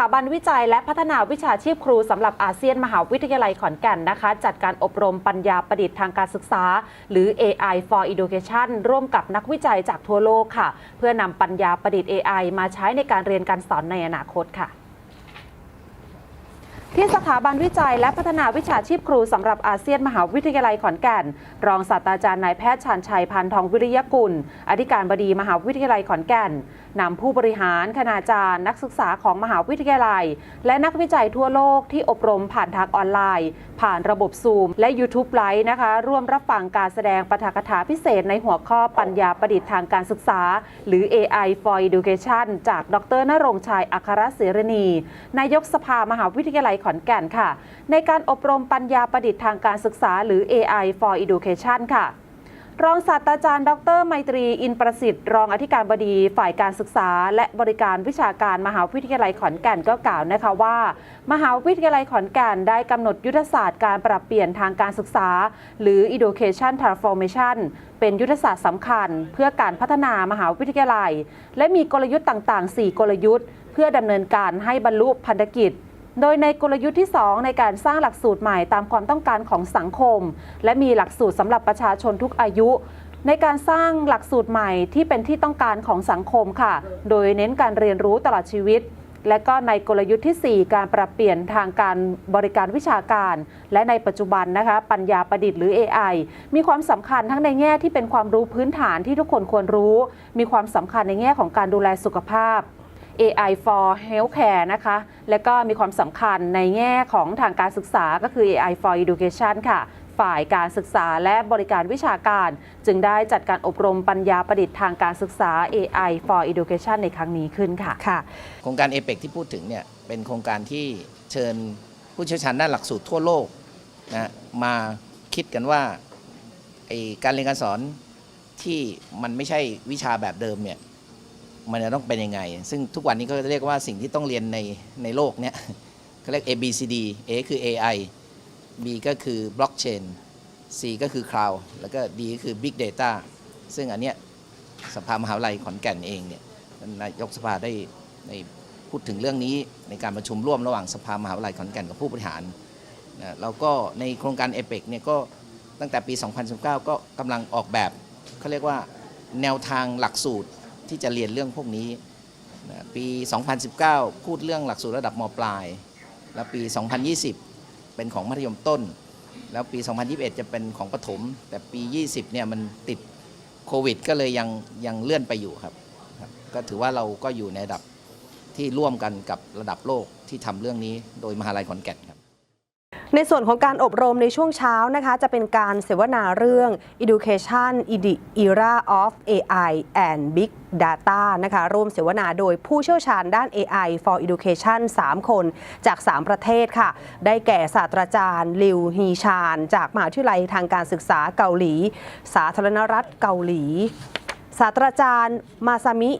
ถาบันวิจัยและพัฒนาวิชาชีพครูสำหรับอาเซียนมหาวิทยาลัยขอนแก่นนะคะ จัดการอบรมปัญญาประดิษฐ์ทางการศึกษา หรือ AI for Education ร่วมกับนักวิจัยจากทั่วโลกค่ะ เพื่อนำปัญญาประดิษฐ์ AI มาใช้ในการเรียนการสอนในอนาคตค่ะ ที่สถาบันวิจัยและพัฒนาวิชาชีพครูสำหรับอาเซียนมหาวิทยาลัยขอนแก่น รองศาสตราจารย์นายแพทย์ชาญชัยพันทองวิริยกุล อธิการบดีมหาวิทยาลัยขอนแก่นนำผู้บริหาร คณาจารย์ นักศึกษาของมหาวิทยาลัย และนักวิจัยทั่วโลกที่อบรมผ่านทางออนไลน์ ผ่านระบบซูม และ YouTube ไลฟ์นะคะ ร่วมรับฟังการแสดงปาฐกถาพิเศษในหัวข้อปัญญาประดิษฐ์ทางการศึกษา หรือ AI for Education จากดรนรงชัยอัครศิรณี นายกสภามหาวิทยาลัยขอนแก่นค่ะ ในการอบรมปัญญาประดิษฐ์ทางการศึกษา หรือ AI for Education ค่ะ รองศาสตราจารย์ ดรไมตรี อินประสิทธิ์ รองอธิการบดีฝ่ายการศึกษา และบริการวิชาการมหาวิทยาลัยขอนแก่นก็กล่าวนะคะว่า มหาวิทยาลัยขอนแก่นได้กำหนดยุทธศาสตร์การปรับเปลี่ยนทางการศึกษา หรือ education transformation เป็นยุทธศาสตร์สำคัญ เพื่อการพัฒนามหาวิทยาลัย และมีกลยุทธ์ต่าง ๆ 4 กลยุทธ์ เพื่อดำเนินการให้บรรลุพันธกิจ โดยในกลยุทธ์ที่ 2 ในการสร้างหลักสูตรใหม่ตามความต้องการของสังคม และมีหลักสูตรสำหรับประชาชนทุกอายุ ในการสร้างหลักสูตรใหม่ที่เป็นที่ต้องการของสังคมค่ะ โดยเน้นการเรียนรู้ตลอดชีวิตและก็ในกลยุทธ์ที่ 4 การปรับเปลี่ยนทางการบริการวิชาการ และในปัจจุบันนะคะ ปัญญาประดิษฐ์หรือ AI มีความสำคัญทั้งในแง่ที่เป็นความรู้พื้นฐานที่ทุกคนควรรู้ มีความสำคัญในแง่ของการดูแลสุขภาพ AI for Healthcare นะคะ และก็มีความสำคัญในแง่ของทางการศึกษาก็คือ AI for Education ค่ะ ฝ่ายการศึกษาและบริการวิชาการ จึงได้จัดการอบรมปัญญาประดิษฐ์ทางการศึกษา AI for Education ในครั้งนี้ขึ้นค่ะค่ะ โครงการเอเปกที่พูดถึงเนี่ยเป็นโครงการที่เชิญผู้เชี่ยวชาญด้านหลักสูตรทั่วโลกนะมาคิดกันว่าไอการเรียนการสอนที่มันไม่ใช่วิชาแบบเดิมเนี่ย มันจะต้องเป็นยังไง ซึ่งทุกวันนี้ก็จะเรียกว่าสิ่งที่ต้องเรียนในในโลกเนี่ยเขาเรียก A B C D A คือ AI B ก็คือ Blockchain C ก็คือ Cloud แล้วก็ D ก็คือ Big Data ซึ่งอันเนี้ยสภามหาวิทยาลัยขอนแก่นเองเนี่ยนายกสภาได้ในพูดถึงเรื่องนี้ในการประชุมร่วมระหว่างสภามหาวิทยาลัยขอนแก่นกับผู้บริหารนะแล้วก็ในโครงการเอเปกเนี่ยก็ตั้งแต่ปี 2019 ก็กำลังออกแบบเขาเรียกว่าแนวทางหลักสูตร ที่จะเรียนเรื่องพวกนี้นะปี 2019 พูดเรื่องหลักสูตรระดับมปลาย แล้วปี 2020 เป็นของมัธยมต้น แล้วปี 2021 จะเป็นของประถม แต่ปี 20 เนี่ยมันติดโควิด ก็เลยยังยังเลื่อนไปอยู่ครับครับก็ถือว่าเราก็อยู่ในระดับที่ร่วมกันกับระดับโลกที่ทำเรื่องนี้โดยมหาลัยขอนแก่นครับ ในส่วนของการอบรมในช่วงเช้านะคะจะเป็นการเสวนาเรื่อง Education in the Era of AI and Big Data นะคะร่วมเสวนาโดยผู้เชี่ยวชาญด้าน AI for Education 3 คนจาก 3 ประเทศค่ะ ได้แก่ศาสตราจารย์ลิวฮีชาน จากมหาวิทยาลัยทางการศึกษาเกาหลี สาธารณรัฐเกาหลี ศาสตราจารย์มาซามิ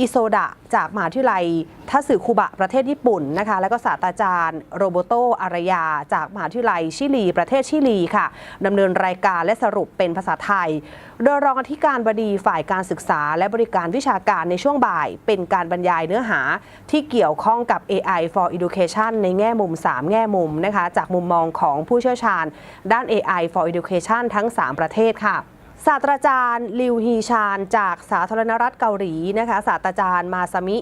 อิโซดะ จากมหาวิทยาลัยทัสึคุบะประเทศญี่ปุ่นนะคะแล้วก็ศาสตราจารย์ โรโบโตอารยา จากมหาวิทยาลัยชิลี ประเทศชิลีค่ะดำเนินรายการและสรุปเป็นภาษาไทย โดยรองอธิการบดีฝ่ายการศึกษา และบริการวิชาการในช่วงบ่าย เป็นการบรรยายเนื้อหาที่เกี่ยวข้องกับ AI for Education ในแง่มุม 3 แง่มุมนะคะจากมุมมองของผู้เชี่ยวชาญ ด้าน AI for Education ทั้ง 3 ประเทศค่ะ ศาสตราจารย์ลิวฮีชานจากสาธารณรัฐเกาหลีนะคะศาสตราจารย์มาซามิ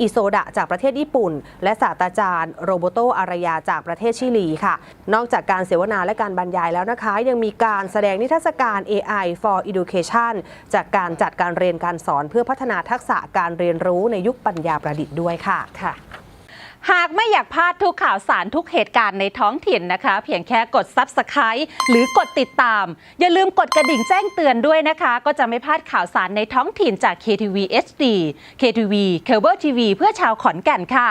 อิโซดะจากประเทศญี่ปุ่น และศาสตราจารย์โรโบโตอารยาจากประเทศชิลีค่ะ นอกจากการเสวนาและการบรรยายแล้วนะคะ ยังมีการแสดงนิทรรศการ AI for Education จากการจัดการเรียนการสอนเพื่อพัฒนาทักษะการเรียนรู้ในยุคปัญญาประดิษฐ์ด้วยค่ะค่ะ หากไม่อยากพลาดทุกข่าวสารทุกเหตุการณ์ในท้องถิ่นนะคะ เพียงแค่กด Subscribe หรือกดติดตาม อย่าลืมกดกระดิ่งแจ้งเตือนด้วยนะคะ ก็จะไม่พลาดข่าวสารในท้องถิ่นจาก KTV HD KTV Cable TV เพื่อชาวขอนแก่นค่ะ